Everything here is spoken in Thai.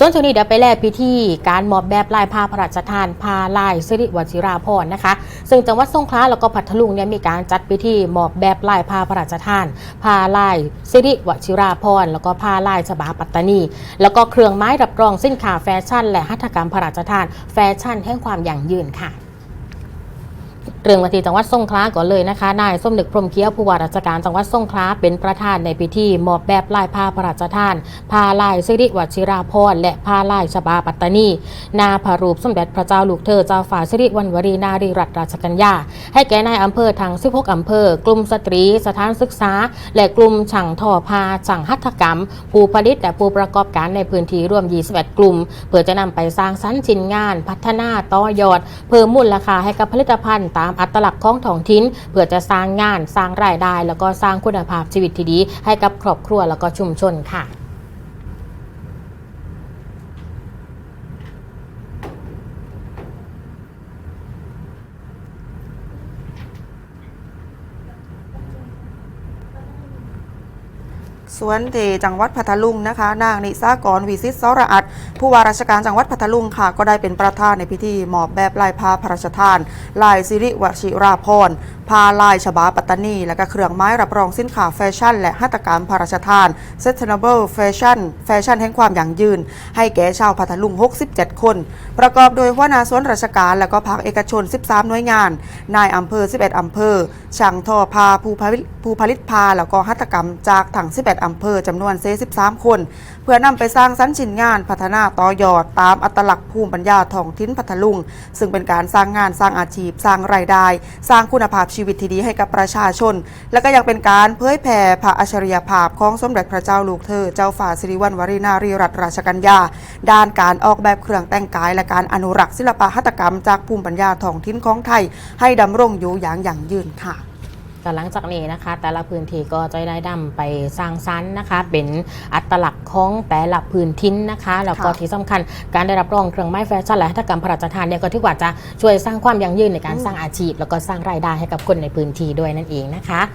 ส่วนช่วงนี้เดี๋ยวไปแลพิธีการมอบแบบลายผ้าพระราชทานผ้าลายสิริวัชิราพรณ์นะคะ ซึ่งจังหวัดสงขลาแล้วก็พัทลุงเนี่ยมีการจัดพิธีมอบแบบลายผ้าพระราชทานผ้าลายสิริวัชิราพรณ์แล้วก็ผ้าลายฉบาปัตตานี แล้วก็เครื่องไม้รับรองสินค้าแฟชั่น และหัตถกรรมพระราชทาน แฟชั่นแห่งความยั่งยืนค่ะ เรื่องวันที่จังหวัดสงขลาก่อนเลยนะคะ นายสมนึกพรมเคี้ยวผู้ว่าราชการจังหวัดสงขลาเป็นประธานในพิธีมอบแบบลายผ้าพระราชทานผ้าลายสิริวัชิราพรและผ้าลายชบาปัตตานี นาพระรูปสมเด็จพระเจ้าลูกเธอเจ้าฝ่าสิริวัณวรีนารีรัตนราชกัญญา ให้แก่นายอำเภอทั้ง16 อำเภอ กลุ่มสตรี สถานศึกษา และกลุ่มช่างทอผ้าช่างหัตถกรรม ผู้ผลิตและผู้ประกอบการในพื้นที่รวม 21 กลุ่ม เพื่อจะนำไปสร้างสรรค์ชิ้นงาน พัฒนาต่อยอด เพิ่มมูลค่าให้กับผลิตภัณฑ์ตามอัตลักษณ์ของท้องถิ่นเพื่อจะสร้างงานสร้างรายได้ แล้วก็สร้างคุณภาพชีวิตที่ดี ให้กับครอบครัวแล้วก็ชุมชนค่ะ สวนเทจังหวัดพัทลุงนะคะ นางนิสากรวิสิตสระอัดผู้ว่าราชการจังหวัดพัทลุงค่ะ ก็ได้เป็นประธานในพิธีมอบแบบลายผ้าพระราชทาน ลายสิริวชิราพร ผ้าลายฉบาปัตตานี และก็เครื่องไม้รับรองสินค้าแฟชั่น และหัตถกรรมพระราชทาน Sustainable Fashion แฟชั่นแห่งความยั่งยืน ให้แก่ชาวพัทลุง 67 คน ประกอบโดยหัวหน้าส่วนราชการ และก็ภาคเอกชน 13 หน่วยงาน นายอำเภอ 11 อำเภอ ช่างทอผ้าผู้ผลิตผู้ผลิตผ้าแล้วก็หัตถกรรมจากทั้ง11 อำเภอจำนวน 43 คน เพื่อนำไปสร้างสรรค์ชิ้นงานพัฒนาต่อยอด ตามอัตลักษณ์ภูมิปัญญาท้องถิ่นพัทลุง ซึ่งเป็นการสร้างงานสร้างอาชีพ สร้างรายได้ สร้างคุณภาพชีวิตที่ดีให้กับประชาชน และก็ยังเป็นการเผยแผ่พระอัจฉริยภาพของสมเด็จพระเจ้าลูกเธอ เจ้าฝ่าสิริวัณวรีนารีรัตนราชกัญญา ด้านการออกแบบเครื่องแต่งกาย และการอนุรักษ์ศิลปะหัตถกรรมจากภูมิปัญญาท้องถิ่นของไทย ให้ดำรงอยู่อย่างยั่งยืนค่ะ ก็หลังจากนี้นะคะ แต่ละพื้นที่ก็จะได้นำไปสร้างสรรค์นะคะ เป็นอัตลักษณ์ของแต่ละพื้นทินนะคะแล้วก็ค่ะที่สำคัญการได้รับรองเครื่องไม้แฟชั่นและหัตถกรรมพระราชทานเนี่ยก็ถือว่าจะช่วยสร้างความยั่งยืนในการอืมสร้างอาชีพ แล้วก็สร้างรายได้ให้กับคนในพื้นที่ด้วยนั่นเองนะคะ